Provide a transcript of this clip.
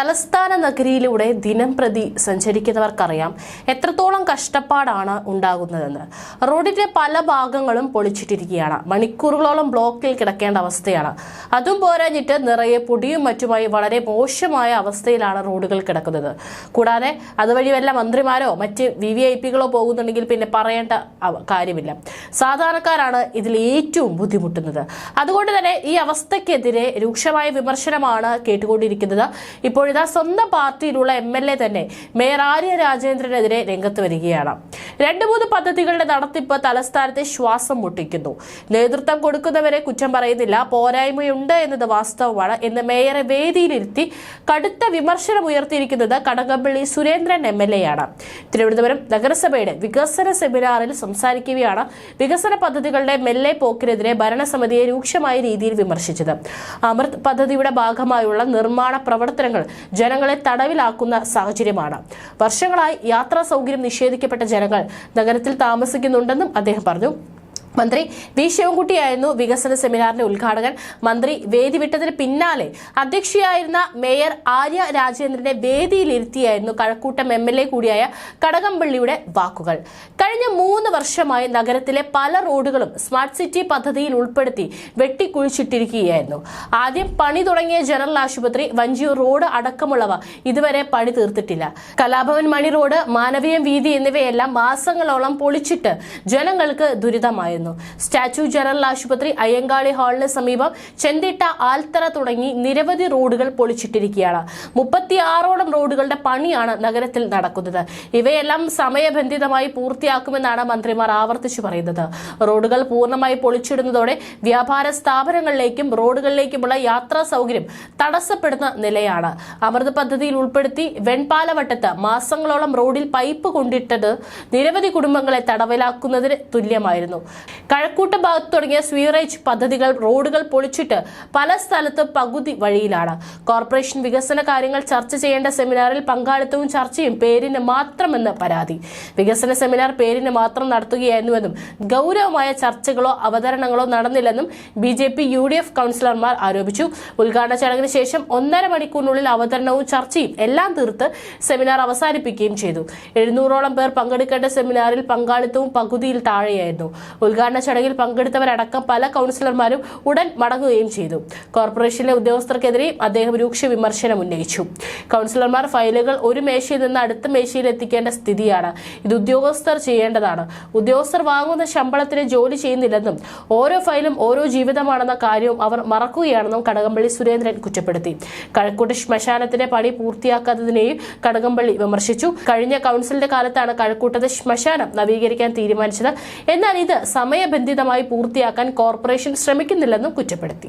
തലസ്ഥാന നഗരിയിലൂടെ ദിനം പ്രതി സഞ്ചരിക്കുന്നവർക്കറിയാം എത്രത്തോളം കഷ്ടപ്പാടാണ് ഉണ്ടാകുന്നതെന്ന്. റോഡിന്റെ പല ഭാഗങ്ങളും പൊളിച്ചിട്ടിരിക്കുകയാണ്. മണിക്കൂറുകളോളം ബ്ലോക്കിൽ കിടക്കേണ്ട അവസ്ഥയാണ്. അതും പോരാഞ്ഞിട്ട് നിറയെ പൊടിയും മറ്റുമായി വളരെ മോശമായ അവസ്ഥയിലാണ് റോഡുകൾ കിടക്കുന്നത്. കൂടാതെ അതുവഴി വല്ല മന്ത്രിമാരോ മറ്റ് വി വി ഐ പികളോ പോകുന്നുണ്ടെങ്കിൽ പിന്നെ പറയേണ്ട കാര്യമില്ല. സാധാരണക്കാരാണ് ഇതിൽ ഏറ്റവും ബുദ്ധിമുട്ടുന്നത്. അതുകൊണ്ട് തന്നെ ഈ അവസ്ഥയ്ക്കെതിരെ രൂക്ഷമായ വിമർശനമാണ് കേട്ടുകൊണ്ടിരിക്കുന്നത്. ഇപ്പോഴിതാ സ്വന്തം പാർട്ടിയിലുള്ള എം എൽ എ തന്നെ മേയർ ആര്യ രാജേന്ദ്രനെതിരെ രംഗത്ത് വരികയാണ്. രണ്ട് മൂന്ന് പദ്ധതികളുടെ നടത്തിപ്പ് തലസ്ഥാനത്തെ ശ്വാസം മുട്ടിക്കുന്നു. നേതൃത്വം കൊടുക്കുന്നവരെ കുറ്റം പറയുന്നില്ല. പോരായ്മയുണ്ട് എന്നത് വാസ്തവമാണ്. എന്ന് മേയറെ വേദിയിലിരുത്തി കടുത്ത വിമർശനം ഉയർത്തിയിരിക്കുന്നത് Kadakampally Surendran M L A ആണ്. തിരുവനന്തപുരം നഗരസഭയുടെ വികസന സെമിനാറിൽ സംസാരിക്കുകയാണ് വികസന പദ്ധതികളുടെ മെല്ലെ പോക്കിനെതിരെ ഭരണസമിതിയെ രൂക്ഷമായ രീതിയിൽ വിമർശിച്ചത്. അമൃത് പദ്ധതിയുടെ ഭാഗമായുള്ള നിർമ്മാണ പ്രവർത്തനങ്ങൾ ജനങ്ങളെ തടവിലാക്കുന്ന സാഹചര്യമാണ്. വർഷങ്ങളായി യാത്രാ സൗകര്യം നിഷേധിക്കപ്പെട്ട ജനങ്ങൾ നഗരത്തിൽ താമസിക്കുന്നുണ്ടെന്നും അദ്ദേഹം പറഞ്ഞു. മന്ത്രി വി ശിവൻകുട്ടിയായിരുന്നു വികസന സെമിനാറിന്റെ ഉദ്ഘാടകൻ. മന്ത്രി വേദി വിട്ടതിന് പിന്നാലെ അധ്യക്ഷയായിരുന്ന മേയർ ആര്യ രാജേന്ദ്രനെ വേദിയിലിരുത്തിയായിരുന്നു കഴക്കൂട്ടം എം എൽ എ കൂടിയായ കടകംപള്ളിയുടെ വാക്കുകൾ. കഴിഞ്ഞ മൂന്ന് വർഷമായി നഗരത്തിലെ പല റോഡുകളും സ്മാർട്ട് സിറ്റി പദ്ധതിയിൽ ഉൾപ്പെടുത്തി വെട്ടിക്കുഴിച്ചിട്ടിരിക്കുകയായിരുന്നു. ആദ്യം പണി തുടങ്ങിയ ജനറൽ ആശുപത്രി വഞ്ചിയൂർ റോഡ് അടക്കമുള്ളവ ഇതുവരെ പണി തീർത്തിട്ടില്ല. കലാഭവൻ മണി റോഡ് മാനവീയം വീതി എന്നിവയെല്ലാം മാസങ്ങളോളം പൊളിച്ചിട്ട് ജനങ്ങൾക്ക് ദുരിതമായിരുന്നു സ്റ്റാച്യു ജനറൽ ആശുപത്രി അയ്യങ്കാളി ഹാളിന് സമീപം ചെന്തിട്ട ആൽത്തറ തുടങ്ങി നിരവധി റോഡുകൾ പൊളിച്ചിട്ടിരിക്കുകയാണ്. മുപ്പത്തിയാറോളം റോഡുകളുടെ പണിയാണ് നഗരത്തിൽ നടക്കുന്നത്. ഇവയെല്ലാം സമയബന്ധിതമായി പൂർത്തിയാക്കുമെന്നാണ് മന്ത്രിമാർ ആവർത്തിച്ചു പറയുന്നത്. റോഡുകൾ പൂർണമായി പൊളിച്ചിടുന്നതോടെ വ്യാപാര സ്ഥാപനങ്ങളിലേക്കും റോഡുകളിലേക്കുമുള്ള യാത്രാ സൗകര്യം തടസ്സപ്പെടുന്ന നിലയാണ്. അമൃത് പദ്ധതിയിൽ ഉൾപ്പെടുത്തി വെൺപാലവട്ടത്ത് മാസങ്ങളോളം റോഡിൽ പൈപ്പ് കൊണ്ടിട്ടത് നിരവധി കുടുംബങ്ങളെ തടവിലാക്കുന്നതിന് തുല്യമായിരുന്നു. കഴക്കൂട്ട ഭാഗത്ത് തുടങ്ങിയ സ്വീറേജ് പദ്ധതികൾ റോഡുകൾ പൊളിച്ചിട്ട് പല സ്ഥലത്തും പകുതി വഴിയിലാണ്. കോർപ്പറേഷൻ വികസന കാര്യങ്ങൾ ചർച്ച ചെയ്യേണ്ട സെമിനാറിൽ പങ്കാളിത്തവും ചർച്ചയും പേരിന് മാത്രമെന്ന് പരാതി. വികസന സെമിനാർ പേരിന് മാത്രം നടത്തുകയായിരുന്നുവെന്നും ഗൗരവമായ ചർച്ചകളോ അവതരണങ്ങളോ നടന്നില്ലെന്നും B J P U D F കൗൺസിലർമാർ ആരോപിച്ചു. ഉദ്ഘാടന ചടങ്ങിന് ശേഷം ഒന്നര മണിക്കൂറിനുള്ളിൽ അവതരണവും ചർച്ചയും എല്ലാം തീർത്ത് സെമിനാർ അവസാനിപ്പിക്കുകയും ചെയ്തു. എഴുന്നൂറോളം പേർ പങ്കെടുക്കേണ്ട സെമിനാറിൽ പങ്കാളിത്തവും പകുതിയിൽ താഴെയായിരുന്നു. ഉദ്ഘാടന ചടങ്ങിൽ പങ്കെടുത്തവരടക്കം പല കൗൺസിലർമാരും ഉടൻ മടങ്ങുകയും ചെയ്തു. കോർപ്പറേഷനിലെ ഉദ്യോഗസ്ഥർക്കെതിരെയും അദ്ദേഹം രൂക്ഷ വിമർശനം ഉന്നയിച്ചു. കൗൺസിലർമാർ ഫയലുകൾ ഒരു മേശയിൽ നിന്ന് അടുത്ത മേശയിൽ എത്തിക്കേണ്ട സ്ഥിതിയാണ്. ഇത് ഉദ്യോഗസ്ഥർ ചെയ്യേണ്ടതാണ്. ഉദ്യോഗസ്ഥർ വാങ്ങുന്ന ശമ്പളത്തിന് ജോലി ചെയ്യുന്നില്ലെന്നും ഓരോ ഫയലും ഓരോ ജീവിതമാണെന്ന കാര്യവും അവർ മറക്കുകയാണെന്നും കടകംപള്ളി സുരേന്ദ്രൻ കുറ്റപ്പെടുത്തി. കഴക്കൂട്ട് ശ്മശാനത്തിന്റെ പണി പൂർത്തിയാക്കാത്തതിനെയും കടകംപള്ളി വിമർശിച്ചു. കഴിഞ്ഞ കൗൺസിലിന്റെ കാലത്താണ് കഴക്കൂട്ടത്തെ ശ്മശാനം നവീകരിക്കാൻ തീരുമാനിച്ചത്. എന്നാൽ ഇത് സമയബന്ധിതമായി പൂർത്തിയാക്കാൻ കോർപ്പറേഷൻ ശ്രമിക്കുന്നില്ലെന്നും കുറ്റപ്പെടുത്തി